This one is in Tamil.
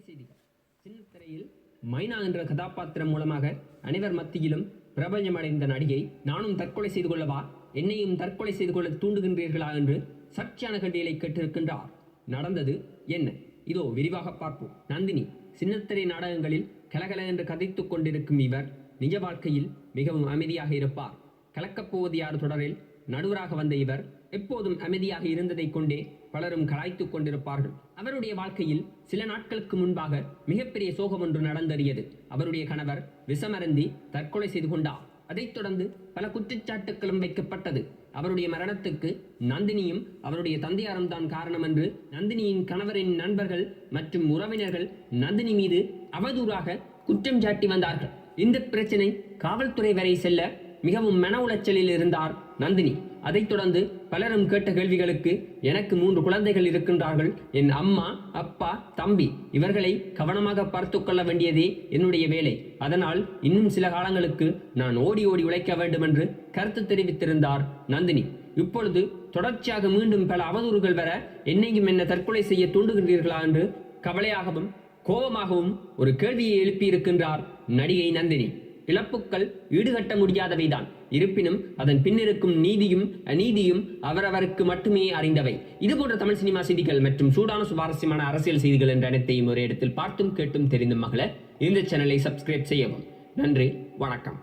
செய்திகள். சின்னத்திரையில் மைனா என்ற கதாபாத்திரம் மூலமாக அனைவர் மத்தியிலும் பிரபஞ்சமடைந்த நடிகை நானும் தற்கொலை செய்து கொள்ளவா? என்னையும் தற்கொலை செய்து கொள்ள தூண்டுகின்றீர்களா என்று சர்ச்சையான கண்டியலை கேட்டிருக்கின்றார். நடந்தது என்ன? இதோ விரிவாக பார்ப்போம். நந்தினி சின்னத்திரை நாடகங்களில் கலகல என்று கதைத்துக் கொண்டிருக்கும் இவர் நிஜ வாழ்க்கையில் மிகவும் அமைதியாக இருப்பார். கலக்கப்போவது யார் தொடரில்? நடுவராக வந்த இவர் எப்போதும் அமைதியாக இருந்ததைக் கொண்டே பலரும் கலாய்த்துக் கொண்டிருப்பார்கள். அவருடைய வாழ்க்கையில் சில நாட்களுக்கு முன்பாக மிகப்பெரிய சோகம் ஒன்று நடந்தறியது. அவருடைய கணவர் விஷமருந்தி தற்கொலை செய்து கொண்டார். அதைத் தொடர்ந்து பல குற்றச்சாட்டுகளும் வைக்கப்பட்டது. அவருடைய மரணத்துக்கு நந்தினியும் அவருடைய தந்தையாரும் தான் காரணம் என்று நந்தினியின் கணவரின் நண்பர்கள் மற்றும் உறவினர்கள் நந்தினி மீது அவதூறாக குற்றம் சாட்டி வந்தார்கள். இந்த பிரச்சனை காவல்துறை வரை செல்ல மிகவும் மன உளைச்சலில் இருந்தார் நந்தினி. அதைத் தொடர்ந்து பலரும் கேட்ட கேள்விகளுக்கு எனக்கு மூன்று குழந்தைகள் இருக்கின்றார்கள். என் அம்மா அப்பா தம்பி இவர்களை கவனமாக பார்த்து கொள்ள வேண்டியதே என்னுடைய வேலை. அதனால் இன்னும் சில காலங்களுக்கு நான் ஓடி ஓடி உழைக்க வேண்டும் என்று கருத்து தெரிவித்திருந்தார் நந்தினி. இப்பொழுது தொடர்ச்சியாக மீண்டும் பல அவதூறுகள் வர என்னையும் என்ன தற்கொலை செய்ய தூண்டுகின்றீர்களா என்று கவலையாகவும் கோபமாகவும் ஒரு கேள்வியை எழுப்பியிருக்கின்றார் நடிகை நந்தினி. இழப்புக்கள் ஈடுகட்ட முடியாதவைதான். இருப்பினும் அதன் பின்னிருக்கும் நீதியும் அநீதியும் அவரவருக்கு மட்டுமே அறிந்தவை. இதுபோன்ற தமிழ் சினிமா செய்திகள் மற்றும் சூடான சுவாரஸ்யமான அரசியல் செய்திகள் என்ற அனைத்தையும் ஒரு இடத்தில் பார்த்தும் கேட்டும் தெரிந்தும் மகள இந்த சேனலை சப்ஸ்கிரைப் செய்யவும். நன்றி வணக்கம்.